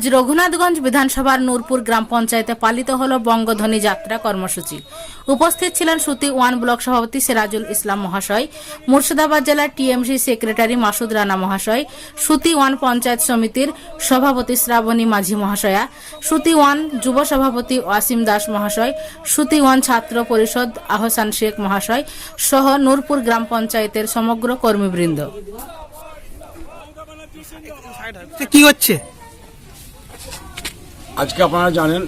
আজ রঘুনাথগঞ্জ বিধানসভার নূরপুর গ্রাম পঞ্চায়েতে পালিত হল বঙ্গধ্বনি যাত্রা কর্মসূচি। উপস্থিত ছিলেন সুতি ওয়ান ব্লক সভাপতি সিরাজুল ইসলাম মহাশয়, মুর্শিদাবাদ জেলার টিএমসি সেক্রেটারি মাসুদ রানা মহাশয়, সুতি ওয়ান পঞ্চায়েত সমিতির সভাপতি শ্রাবণী মাঝি মহাশয়া, সুতি ওয়ান যুব সভাপতি ওয়াসিম দাস মহাশয়, সুতি ওয়ান ছাত্র পরিষদ আহসান শেখ মহাশয় সহ নূরপুর গ্রাম পঞ্চায়েতের সমগ্র কর্মীবৃন্দ। কি হচ্ছে? আজকে আপনারা জানেন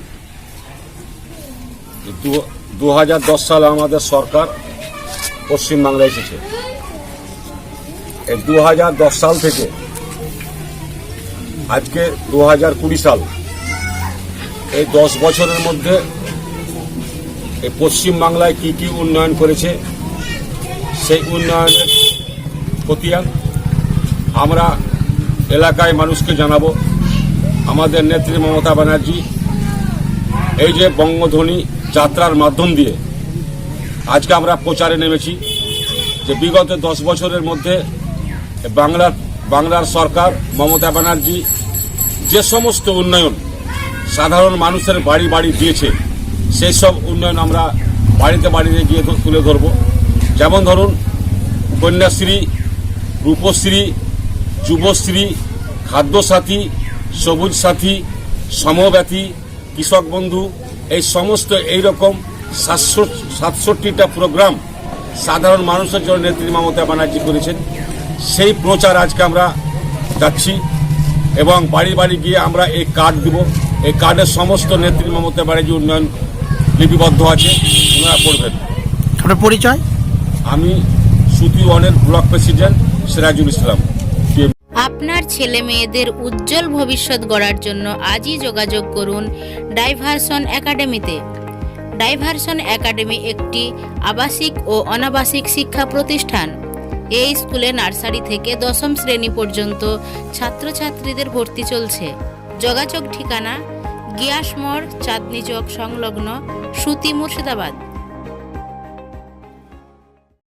দু হাজার দশ সালে আমাদের সরকার পশ্চিমবাংলায় এসেছে। এই দু হাজার দশ সাল থেকে আজকে দু হাজার কুড়ি সাল, এই দশ বছরের মধ্যে এই পশ্চিমবাংলায় কি কি উন্নয়ন করেছে, সেই উন্নয়নের খতিয়ান আমরা এলাকায় মানুষকে জানাব। আমাদের নেত্রী মমতা ব্যানার্জি, এই যে বঙ্গধ্বনি যাত্রার মাধ্যম দিয়ে আজকে আমরা প্রচারে নেমেছি যে বিগত দশ বছরের মধ্যে বাংলার বাংলার সরকার, মমতা ব্যানার্জি যে সমস্ত উন্নয়ন সাধারণ মানুষের বাড়ি বাড়ি দিয়েছে, সেই সব উন্নয়ন আমরা বাড়িতে বাড়িতে গিয়ে তুলে ধরব। যেমন ধরুন, কন্যাশ্রী, রূপশ্রী, যুবশ্রী, খাদ্যসাথী সবুজ সাথী সমব্যাথী কৃষক বন্ধু এই সমস্ত এই রকম সাতষট্টিটা প্রোগ্রাম সাধারণ মানুষের জন্য নেত্রী মমতা ব্যানার্জি করেছেন। সেই প্রচার আজকে আমরা যাচ্ছি এবং বাড়ি বাড়ি গিয়ে আমরা এই কার্ড দিব। এই কার্ডের সমস্ত নেত্রী মমতা ব্যানার্জি উন্নয়ন লিপিবদ্ধ আছে ওনারা পড়বেন আপনার পরিচয়? আমি সুতি ওয়ানের ব্লক প্রেসিডেন্ট সিরাজুল ইসলাম। আপনার ছেলে মেয়েদের উজ্জ্বল ভবিষ্যৎ গড়ার জন্য আজই যোগাযোগ করুন ডাইভারসন একাডেমিতে। ডাইভারসন একাডেমি একটি আবাসিক ও অনাবাসিক শিক্ষা প্রতিষ্ঠান। এই স্কুলে নার্সারি থেকে দশম শ্রেণি পর্যন্ত ছাত্রছাত্রীদের ভর্তি চলছে। যোগাযোগ ঠিকানা গিয়াসমোড় চাঁদনি চক, সংলগ্ন সুতি মুর্শিদাবাদ।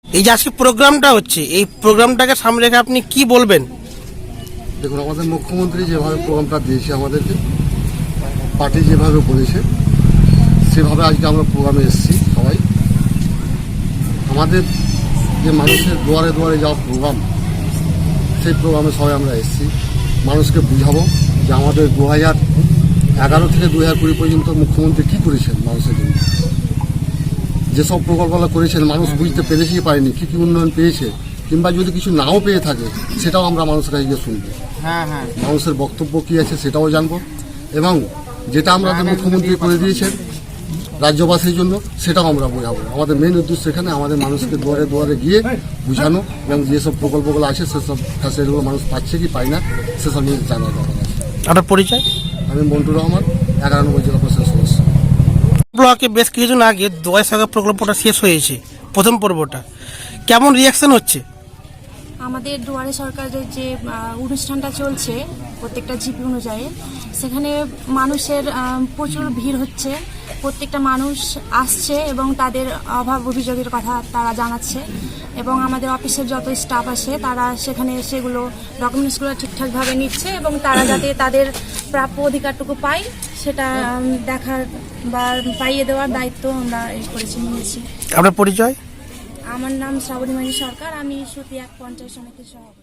এই যে প্রোগ্রামটা হচ্ছে, এই প্রোগ্রামটাকে সামনে রেখে আপনি কি বলবেন? দেখুন, আমাদের মুখ্যমন্ত্রী যেভাবে প্রোগ্রামটা দিয়েছে, আমাদেরকে পার্টি যেভাবে বলেছে সেভাবে আজকে আমরা প্রোগ্রামে এসেছি সবাই। আমাদের যে মানুষের দুয়ারে দুয়ারে যাওয়া প্রোগ্রাম, সেই প্রোগ্রামে সবাই আমরা এসেছি। মানুষকে বুঝাবো যে আমাদের দু হাজার এগারো থেকে দু হাজার কুড়ি পর্যন্ত মুখ্যমন্ত্রী কী করেছেন মানুষের জন্য। যেসব প্রকল্পগুলো করেছেন, মানুষ বুঝতে পেরেছে পারেনি, কী কী উন্নয়ন পেয়েছে কিংবা যদি কিছু নাও পেয়ে থাকে সেটাও আমরা মানুষের কাছে গিয়ে শুনব। মানুষের বক্তব্য কী আছে সেটাও জানব। এবং যেটা আমাদের মুখ্যমন্ত্রী করে দিয়েছেন রাজ্যবাসীর জন্য সেটাও আমরা বোঝাবো। আমাদের মেন উদ্দেশ্য এখানে আমাদের মানুষকে দুয়ারে দুয়ারে গিয়ে বুঝানো এবং যেসব প্রকল্পগুলো আছে সেসব ফ্যাসিলিটিগুলো মানুষ পাচ্ছে কি পায় না সেসব নিয়ে জানা দরকার আছে। আপনার পরিচয়? আমি মন্টু রহমান এগারো জেলা পরিষদের সদস্য ব্লকে বেশ কিছুদিন আগে দোয়াই শাখা প্রকল্পটা শেষ হয়েছে প্রথম পর্বটা। কেমন রিয়াকশন হচ্ছে? আমাদের দুয়ারে সরকারের যে অনুষ্ঠানটা চলছে প্রত্যেকটা জিপি অনুযায়ী, সেখানে মানুষের প্রচুর ভিড় হচ্ছে। প্রত্যেকটা মানুষ আসছে এবং তাদের অভাব অভিযোগের কথা তারা জানাচ্ছে এবং আমাদের অফিসের যত স্টাফ আছে তারা সেখানে সেগুলো ডকুমেন্টসগুলো ঠিকঠাকভাবে নিচ্ছে এবং তারা যাতে তাদের প্রাপ্য অধিকারটুকু পায়, সেটা দেখার বা পাইয়ে দেওয়ার দায়িত্ব আমরা করেছি, নিয়েছি। আপনার পরিচয়? আমার নাম শ্রাবণী মাঝি সরকার আমি সুতি এক পঞ্চায়েত সমিতির সভাপতি।